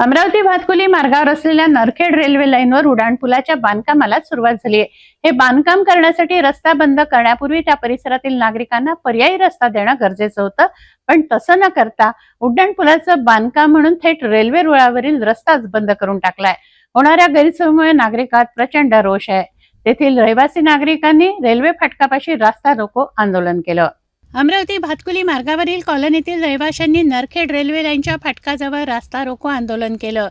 अमरावती भातकुली मार्गावर असलेल्या नरखेड रेल्वे लाईनवर उड्डाणपुलाच्या बांधकामाला सुरुवात झाली आहे हे बांधकाम करण्यासाठी रस्ता बंद करण्यापूर्वी त्या परिसरातील नागरिकांना पर्यायी रस्ता देणं गरजेचं होतं. पण तसं न करता उड्डाणपुलाचं बांधकाम म्हणून थेट रेल्वे रुळावरील रस्ताच बंद करून टाकलाय. होणाऱ्या गैरसोयीमुळे नागरिकात प्रचंड रोष आहे. तेथील रहिवासी नागरिकांनी रेल्वे फाटकापाशी रास्ता रोको आंदोलन केलं. अमरावती भातकुली मार्गावरील कॉलनीतील रहिवाशांनी नरखेड रेल्वे लाईनच्या फाटकाजवळ रास्ता रोको आंदोलन केलं.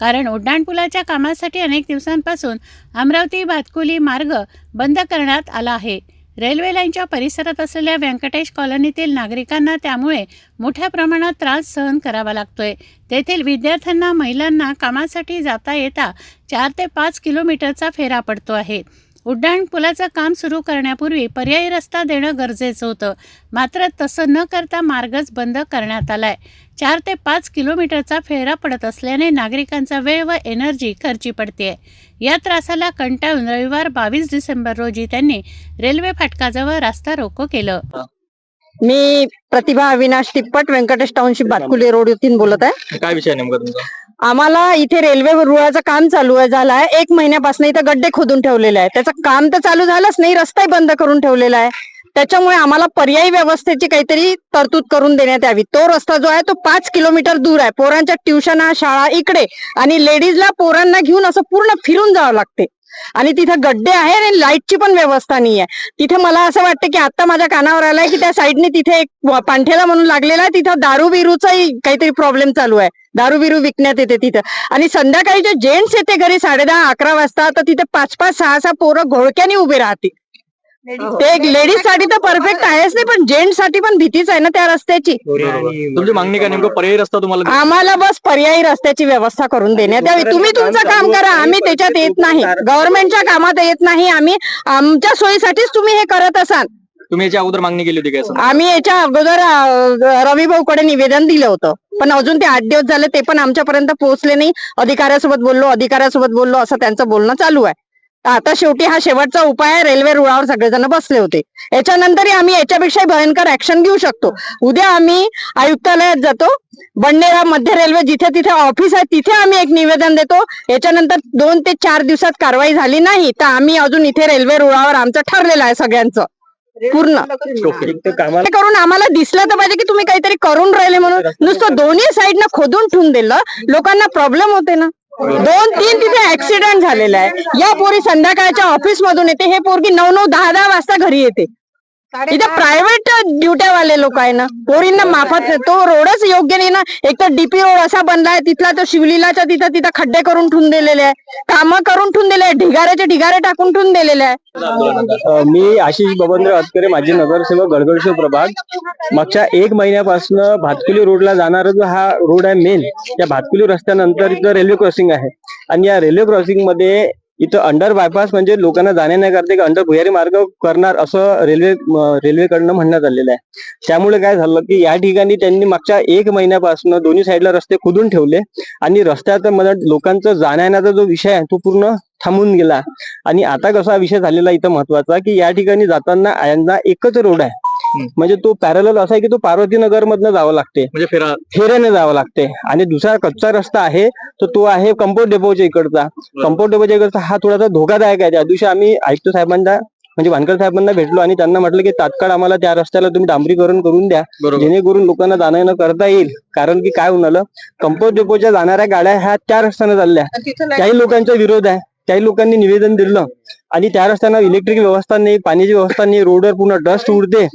कारण उड्डाणपुलाच्या कामासाठी अनेक दिवसांपासून अमरावती भातकुली मार्ग बंद करण्यात आला आहे. रेल्वे लाईनच्या परिसरात असलेल्या व्यंकटेश कॉलनीतील नागरिकांना त्यामुळे मोठ्या प्रमाणात त्रास सहन करावा लागतोय. तेथील विद्यार्थ्यांना महिलांना कामासाठी जाता येता चार ते पाच किलोमीटरचा फेरा पडतो आहे. उड्डाण पुलाचं काम सुरू करण्यापूर्वी पर्यायी रस्ता देणं गरजेचं होतं. मात्र तसं न करता मार्गच बंद करण्यात आलाय. चार ते पाच किलोमीटरचा फेरा पडत असल्याने नागरिकांचा वेळ व एनर्जी खर्ची पडते या त्रासाला कंटाळून रविवार बावीस डिसेंबर रोजी त्यांनी रेल्वे फाटकाजवळ रास्ता रोको केलं. मी प्रतिभा अविनाश तिप्पट व्यंकटेश टाउनशिप बातकुली रोड येथून बोलत आहे. काय विषय आहे नेमका तुमचा? आम्हाला इथे रेल्वे रुळाचं काम चालू आहे झालं आहे एक महिन्यापासून इथं गड्डे खोदून ठेवलेले आहे त्याचं काम तर चालू झालंच नाही रस्ताही बंद करून ठेवलेला आहे. त्याच्यामुळे आम्हाला पर्यायी व्यवस्थेची काहीतरी तरतूद करून देण्यात यावी. तो रस्ता जो आहे तो पाच किलोमीटर दूर आहे. पोरांच्या ट्युशन शाळा इकडे आणि लेडीजला पोरांना घेऊन असं पूर्ण फिरून जावं लागते. आणि तिथे गड्डे आहे आणि लाईटची पण व्यवस्था नाही आहे तिथे मला असं वाटतं की आता माझ्या कानावर आलाय की त्या साईडने तिथे एक पांठेला म्हणून लागलेला आहे. तिथं दारू बिरूचाही काहीतरी प्रॉब्लेम चालू आहे. दारू बिरू विकण्यात येते तिथं. आणि संध्याकाळी जे जेंट्स येते घरी साडे दहा अकरा वाजता तर तिथे पाच पाच सहा सहा पोरं घोळक्याने उभे राहतील. ते लेडीजसाठी तर परफेक्ट आहेच नाही पण जेंट्ससाठी पण भीतीच आहे ना त्या रस्त्याची. तुमची मागणी काय नेमकं? पर्यायी रस्ता तुम्हाला आम्हाला बस पर्यायी रस्त्याची व्यवस्था करून देण्यात यावी तुम्ही तुमचं काम करा. आम्ही त्याच्यात येत नाही. गव्हर्नमेंटच्या कामात येत नाही. आम्ही आमच्या सोयीसाठीच तुम्ही हे करत असाल. तुम्ही याच्या अगोदर मागणी केली होती काय आम्ही याच्या अगोदर रवी भाऊकडे निवेदन दिलं होतं. पण अजून ते आठ दिवस झाले ते पण आमच्यापर्यंत पोहोचले नाही. अधिकाऱ्यासोबत बोललो अधिकाऱ्यासोबत बोललो असं त्यांचं बोलणं चालू आहे. आता शेवटी हा शेवटचा उपाय आहे. रेल्वे रुळावर सगळेजण बसले होते. याच्यानंतरही आम्ही याच्यापेक्षा भयंकर ऍक्शन घेऊ शकतो. उद्या आम्ही आयुक्तालयात जातो. बंडेरा मध्य रेल्वे जिथे तिथे ऑफिस आहे तिथे आम्ही एक निवेदन देतो. याच्यानंतर दोन ते चार दिवसात कारवाई झाली नाही तर आम्ही अजून इथे रेल्वे रुळावर आमचं ठरलेलं आहे सगळ्यांचं. पूर्ण. हे करून आम्हाला दिसलं तर पाहिजे की तुम्ही काहीतरी करून राहिले म्हणून. नुसतं दोन्ही साईडनं खोदून ठेवून दिलं. लोकांना प्रॉब्लेम होते ना. दोन तीन तिथे ऍक्सिडेंट झालेला आहे. या पोरी संध्याकाळच्या ऑफिस मधून येते. हे पोरगी नऊ नऊ दहा दहा वाजता घरी येते. इथे प्रायव्हेट ड्युट्यावाले लोक आहे ना. पोरींना माफत नाही. तो रोडच योग्य नाही ना. एक तर डीपी रोड असा बनलाय तिथला तो शिवलीलाच्या तिथं तिथं खड्डे करून ठेवून दिलेले आहे. कामं करून ठेवून दिले आहे. ढिगाऱ्याचे ढिगारे टाकून ठेवून दिलेले आहे. मी आशिष बबनराव अतकरे माजी नगरसेवक गडगडशो प्रभाग. मागच्या एक महिन्यापासून भातकुली रोडला जाणारा जो हा रोड आहे मेन या भातकुली रस्त्यानंतर इथं रेल्वे क्रॉसिंग आहे. आणि या रेल्वे क्रॉसिंगमध्ये इथं अंडर बायपास म्हणजे लोकांना जाण्या नाही करते की? अंडर भुयारी मार्ग करणार असं रेल्वे रेल्वेकडनं म्हणण्यात आलेलं आहे. त्यामुळे काय झालं की या ठिकाणी त्यांनी मागच्या एक महिन्यापासून दोन्ही साईडला रस्ते खोदून ठेवले आणि रस्त्यात मला लोकांचा जाण्याचा जो विषय आहे तो पूर्ण थांबून गेला. आणि आता कसा विषय झालेला इथं महत्त्वाचा की या ठिकाणी जाताना यांना एकच रोड आहे. म्हणजे तो पॅरल असा आहे की तो पार्वती नगर मधनं जावं लागते. म्हणजे फेरा फेऱ्याने जावं लागते. आणि दुसरा कच्चा रस्ता आहे तर तो आहे कंपोस्ट डेपोच्या इकडचा. कंपोस्ट डेपोच्या इकडचा हा थोडासा धोकादायक आहे. त्या दिवशी आम्ही आयुक्त साहेबांना म्हणजे वानकर साहेबांना भेटलो आणि त्यांना म्हटलं की तात्काळ आम्हाला त्या रस्त्याला तुम्ही डांबरीकरण करून द्या. जेणेकरून लोकांना जाणं येणं करता येईल. कारण की काय होणार कंपोस्ट डेपोच्या जाणाऱ्या गाड्या ह्या त्या रस्त्याने चालल्या. काही लोकांचा विरोध आहे. काही लोकांनी निवेदन दिलं. आणि त्या रस्त्यानं इलेक्ट्रिक व्यवस्था नाही पाण्याची व्यवस्था नाही रोडवर पूर्ण डस्ट उडते.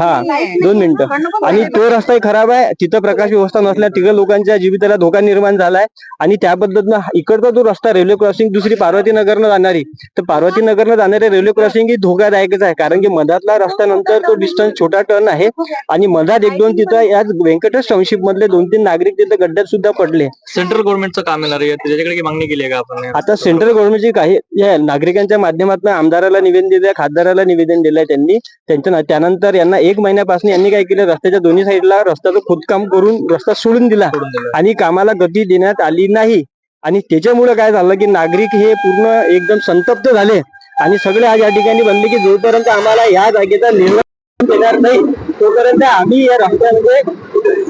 हा दोन मिनिटं. आणि तो रस्ताही खराब आहे. तिथं प्रकाश व्यवस्था नसल्या तिथं लोकांच्या जीविताला धोका निर्माण झालाय. आणि त्या पद्धतीनं इकडचा जो रस्ता रेल्वे क्रॉसिंग दुसरी पार्वती नगरनं जाणारी. तर पार्वती नगरनं जाणारी रेल्वे क्रॉसिंग ही धोकादायकच आहे. कारण की मधातला रस्त्यानंतर तो डिस्टन्स छोटा टर्न आहे. आणि मधात एक दोन तिथं या व्यंकटेश टाउनशिप मधले दोन तीन नागरिक तिथं गड्ड्यात सुद्धा पडले. सेंट्रल गव्हर्नमेंटचं काम येणार आहे. त्याच्याकडे काही मागणी केली आहे का आपण? आता सेंट्रल गव्हर्नमेंटची काही नागरिकांच्या माध्यमातून आमदाराला निवेदन दिलंय खासदाराला निवेदन दिलंय त्यांनी. त्यांच्या त्यानंतर यांना एक महिन्यापासून यांनी काय केलं रस्त्याच्या दोन्ही साईडला रस्त्याचं खोदकाम करून रस्ता सोडून दिला. आणि कामाला गती देण्यात आली नाही. आणि त्याच्यामुळे काय झालं की नागरिक हे पूर्ण एकदम संतप्त झाले. आणि सगळे आज या ठिकाणी बनले की जोपर्यंत आम्हाला या जागेचा निर्णय देणार नाही तोपर्यंत आम्ही या रस्त्यामध्ये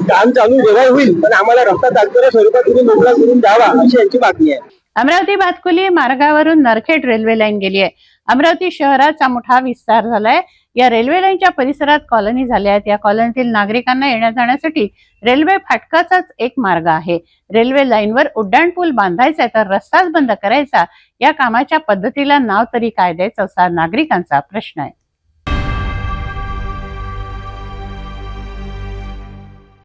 काम चालू जेव्हा होईल. पण आम्हाला रस्ता तात्पुरत्या स्वरूपात तुम्ही मोकळा करून द्यावा अशी यांची मागणी आहे. अमरावती भातकुली मार्गावरून नरखेड रेल्वे लाईन गेली आहे. अमरावती शहराचा मोठा विस्तार झालाय. या रेल्वे लाईनच्या परिसरात कॉलनी झाल्या आहेत. या कॉलनीतील नागरिकांना येण्या जाण्यासाठी रेल्वे फाटकाचाच एक मार्ग आहे. रेल्वे लाईनवर उड्डाणपूल बांधायचा तर रस्ताच बंद करायचा. या कामाच्या पद्धतीला नाव तरी काय द्यायचं असा नागरिकांचा प्रश्न आहे.